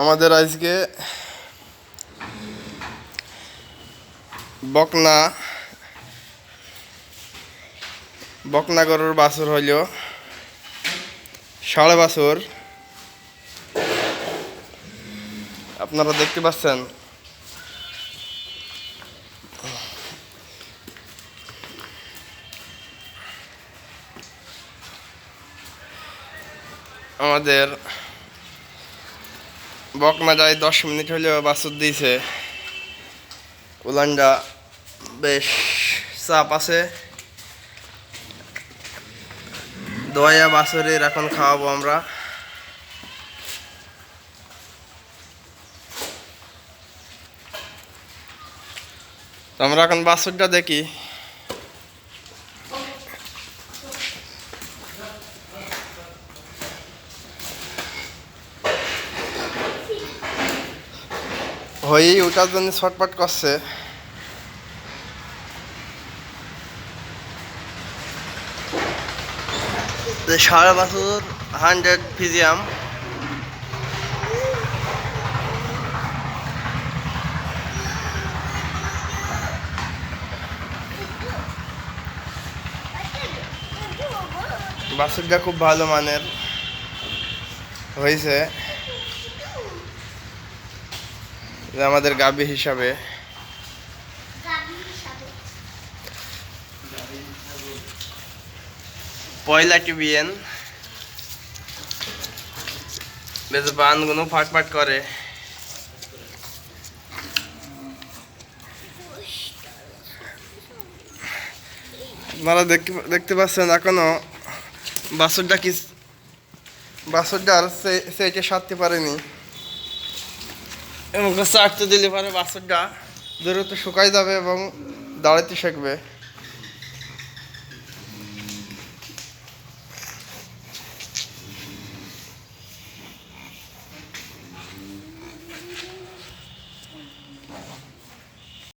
আমাদের আজকে বকনা বকনা গরুর বাছুর হইল সাড়ে বাছুর। আপনারা দেখতে পাচ্ছেন? আমাদের বকনা যায়, দশ মিনিট হলেও বাছুর দিয়েছে। উলানটা বেশ চাপ আছে। দয়া বাছুরের এখন খাওয়াবো আমরা। আমরা এখন বাছুরটা দেখি। হয়েই ওটার জন্য ছটপট করছে। সারা বছর হান্ড্রেড ফিজিয়াম। বাছুরটা খুব ভালো মানের। হয়েছে। যে আমাদের গাবি হিসাবে। পয়লা টিবিএন। বেশ বানগুলো ফাটফাট করে। আপনারা দেখতে দেখতে পাচ্ছেন এখনও বাছুরটা কি বাছুরটা আর সেইটা সারতে পারেনি। এবং চাটতে দিলে পরে বাছুরটা দূরত্ব শুকাই যাবে এবং দাঁড়াতে শিখবে।